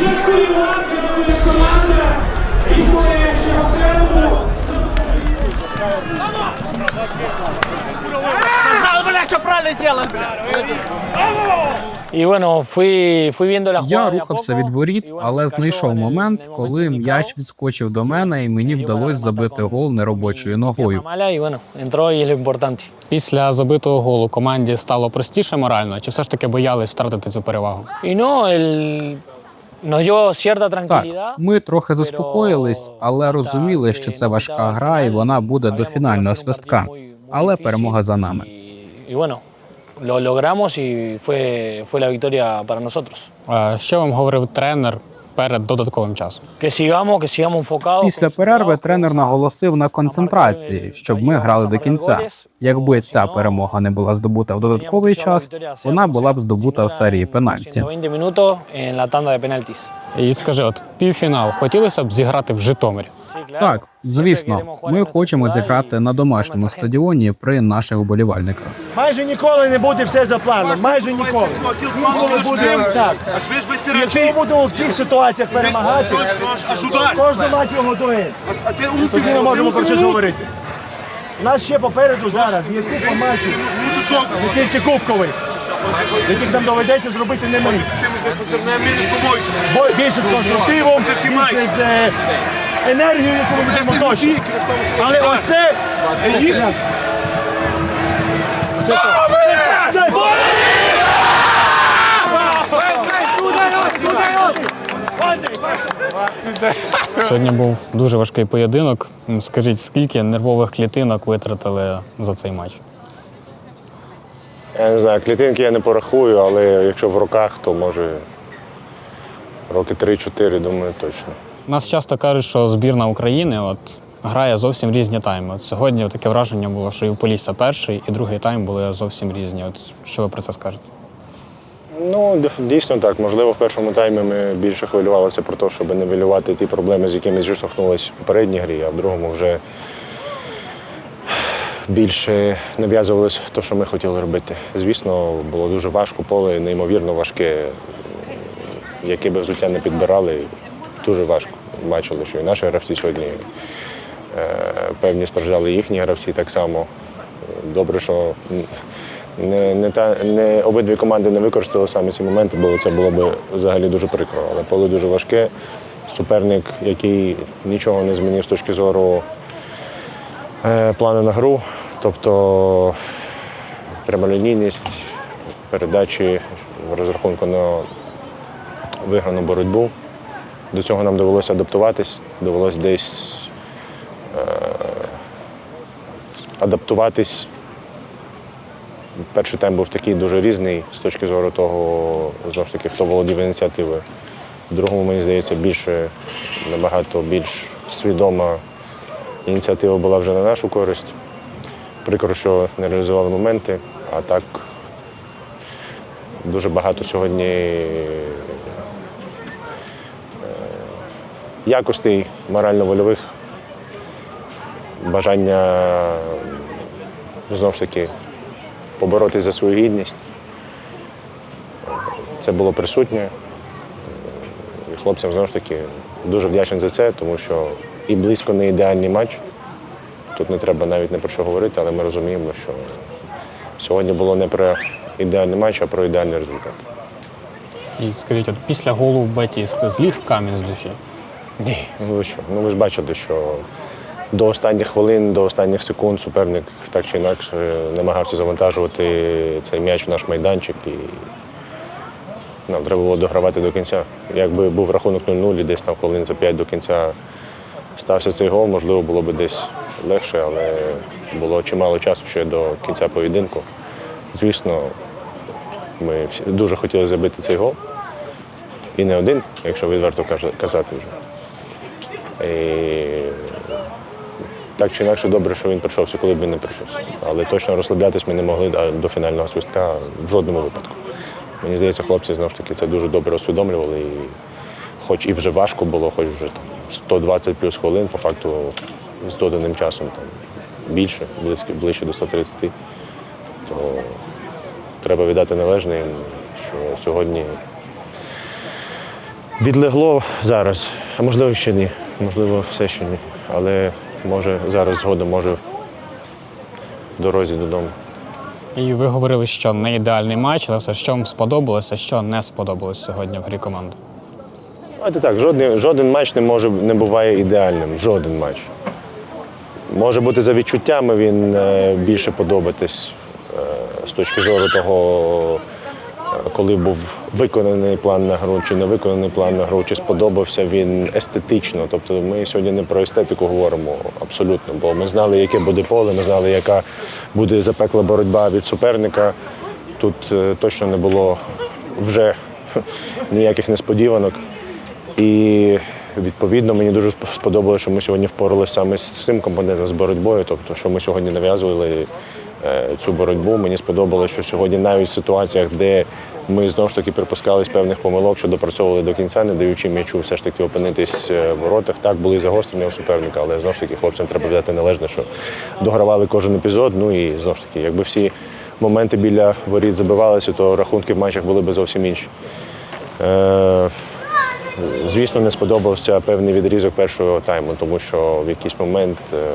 Дякую вам, дякую команда. Історія Я рухався від воріт, але знайшов момент, коли м'яч відскочив до мене, і мені вдалося забити гол неробочою ногою. Після забитого голу команді стало простіше морально, чи все ж таки боялись втратити цю перевагу? Так, tranquilidad. ми трохи заспокоїлись, але розуміли, що це важка гра, і вона буде до фінального свистка. Але перемога за нами. І y bueno, lo logramos y fue, fue la victoria para nosotros. Що вам говорив тренер перед додатковим часом? Після перерви тренер наголосив на концентрації, щоб ми грали до кінця. Якби ця перемога не була здобута в додатковий час, вона була б здобута в серії пенальті. 120 minutos en la tanda de penaltis. І скажи, от півфінал хотілося б зіграти в Житомирі. Так, звісно, ми хочемо зіграти на домашньому стадіоні при наших вболівальниках. Майже ніколи не буде все за планом. Майже ніколи. Інколи буде ось так. І Якщо ми будемо в цих ситуаціях перемагати, кожен матч його дує. Тоді ми можемо про щось говорити. У нас ще попереду зараз є купа матчів, не тільки кубкових, яких нам доведеться зробити не ми. Бо більше з конструктивом, більше з е, енергією, яку ми будемо точно. Але ось це. Сьогодні був дуже важкий поєдинок. Скажіть, скільки нервових клітинок витратили за цей матч? Я не знаю, клітинки я не порахую, але якщо в руках, то може роки 3-4, думаю, точно. Нас часто кажуть, що збірна України от, грає зовсім різні тайми. От сьогодні таке враження було, що і в Полісся перший, і другий тайм були зовсім різні. От що ви про це скажете? Ну, дійсно так. Можливо, в першому таймі ми більше хвилювалися про те, щоб нивелювати ті проблеми, з якими зіштовхнулися в попередній грі, а в другому вже більше нав'язувалося те, що ми хотіли робити. Звісно, було дуже важко, поле неймовірно важке. Яке би взуття не підбирали, дуже важко. Бачили, що і наші гравці сьогодні е, певні страждали їхні гравці так само. Добре, що не, не, та, не обидві команди не використали саме ці моменти, бо це було б взагалі дуже прикро. Але поле дуже важке. Суперник, який нічого не змінив з точки зору е, плану на гру. Тобто прямолінійність, передачі в розрахунку на виграну боротьбу. До цього нам довелося адаптуватись, довелося десь е, адаптуватись. Перший тайм був такий дуже різний з точки зору того, знову ж таки, хто володів ініціативою. В другому, мені здається, більше, набагато більш свідома ініціатива була вже на нашу користь. Прикро, що не реалізували моменти, а так дуже багато сьогодні е, якостей морально-вольових, бажання знову ж таки поборотись за свою гідність. Це було присутнє. І хлопцям знову ж таки дуже вдячний за це, тому що і близько не ідеальний матч. Тут не треба навіть не про що говорити, але ми розуміємо, що сьогодні було не про ідеальний матч, а про ідеальний результат. І скажіть, от після голу Батіст зліг камінь з душі. Ні, ну ви що? Ну ви ж бачите, що до останніх хвилин, до останніх секунд суперник так чи інакше намагався завантажувати цей м'яч в наш майданчик і нам треба було догравати до кінця. Якби був рахунок 0-0 і десь там хвилин за 5 до кінця стався цей гол, можливо, було б десь легше, але було чимало часу ще до кінця поєдинку. Звісно, ми дуже хотіли забити цей гол. І не один, якщо відверто казати вже. І так чи інакше добре, що він прийшовся, коли б він не прийшовся. Але точно розслаблятись ми не могли до фінального свистка в жодному випадку. Мені здається, хлопці знову ж таки це дуже добре усвідомлювали. І хоч і вже важко було, хоч вже там 120 плюс хвилин, по факту з доданим часом там, більше, близько, ближче до 130, то треба віддати належне, що сьогодні Відлегло зараз, а можливо ще ні. Можливо, все ще ні. Але може зараз згодом, може в дорозі додому. І ви говорили, що не ідеальний матч, але все, що вам сподобалося, що не сподобалось сьогодні в грі команди. Давайте так, жоден, жоден матч не може не буває ідеальним. Жоден матч. Може бути за відчуттями він е, більше подобатись е, з точки зору того, е, коли був виконаний план на гру, чи не виконаний план на гру, чи сподобався він естетично. Тобто ми сьогодні не про естетику говоримо абсолютно, бо ми знали, яке буде поле, ми знали, яка буде запекла боротьба від суперника. Тут е, точно не було вже ніяких несподіванок. І відповідно мені дуже сподобалося, що ми сьогодні впоралися саме з цим компонентом з боротьбою. Тобто, що ми сьогодні нав'язували е, цю боротьбу. Мені сподобалося, що сьогодні навіть в ситуаціях, де ми знову ж таки припускались певних помилок, що допрацьовували до кінця, не даючи м'ячу все ж таки опинитись е, в воротах. Так були загострення у суперника, але знову ж таки хлопцям треба взяти належне, що догравали кожен епізод. Ну і знову ж таки, якби всі моменти біля воріт забивалися, то рахунки в матчах були б зовсім інші. Е, Звісно, не сподобався певний відрізок першого тайму, тому що в якийсь момент е, е,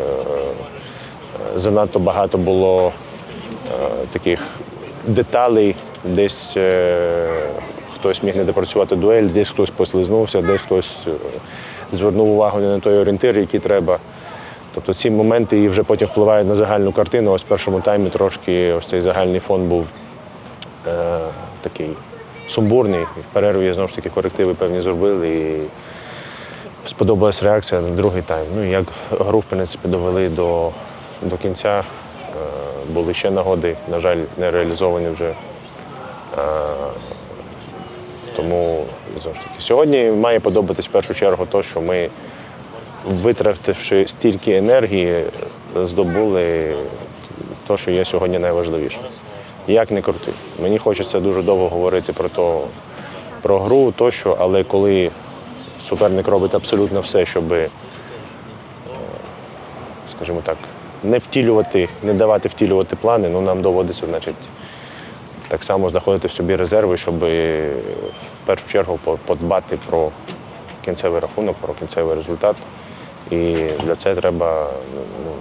занадто багато було е, таких деталей, десь е, хтось міг не допрацювати дуель, десь хтось послизнувся, десь хтось е, звернув увагу не на той орієнтир, який треба. Тобто ці моменти і вже потім впливають на загальну картину. Ось в першому таймі трошки ось цей загальний фон був е, такий сумбурний. В перерві знову ж таки корективи певні зробили. І сподобалась реакція на другий тайм. Ну як гру, в принципі, довели до, до кінця. Е, були ще нагоди, на жаль, не реалізовані вже. Е, тому знову ж таки, сьогодні має подобатись в першу чергу те, що ми, витративши стільки енергії, здобули те, що є сьогодні найважливіше. Як не крути. Мені хочеться дуже довго говорити про то, про гру тощо, але коли суперник робить абсолютно все, щоб, е, скажімо так, не втілювати, не давати втілювати плани, ну нам доводиться, значить, так само знаходити в собі резерви, щоб е, в першу чергу подбати про кінцевий рахунок, про кінцевий результат. І для цього треба ну,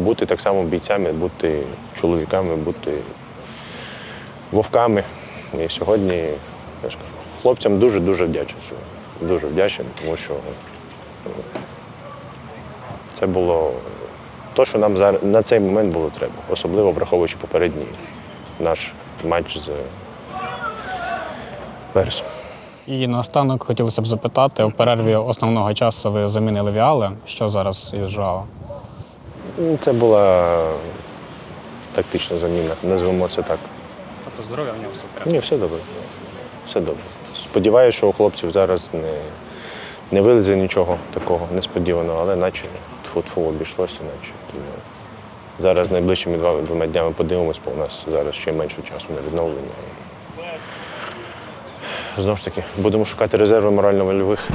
бути так само бійцями, бути чоловіками, бути вовками. І сьогодні, я ж кажу, хлопцям дуже-дуже вдячний. Дуже вдячний, тому що е, це було те, що нам на цей момент було треба, особливо враховуючи попередній наш матч з Вересом. І наостанок хотілося б запитати, у перерві основного часу ви замінили Віали. Що зараз із Жао? Ну, Це була тактична заміна, назвемо це так. Тобто здоров'я в нього супер. Ні, все добре. Все добре. Сподіваюся, що у хлопців зараз не, не вилізе нічого такого несподіваного, але наче тфу-тфу обійшлося, наче. Зараз найближчими два- двома днями подивимось, бо у нас зараз ще менше часу на відновлення. Знову ж таки, будемо шукати резерви морально-вольових.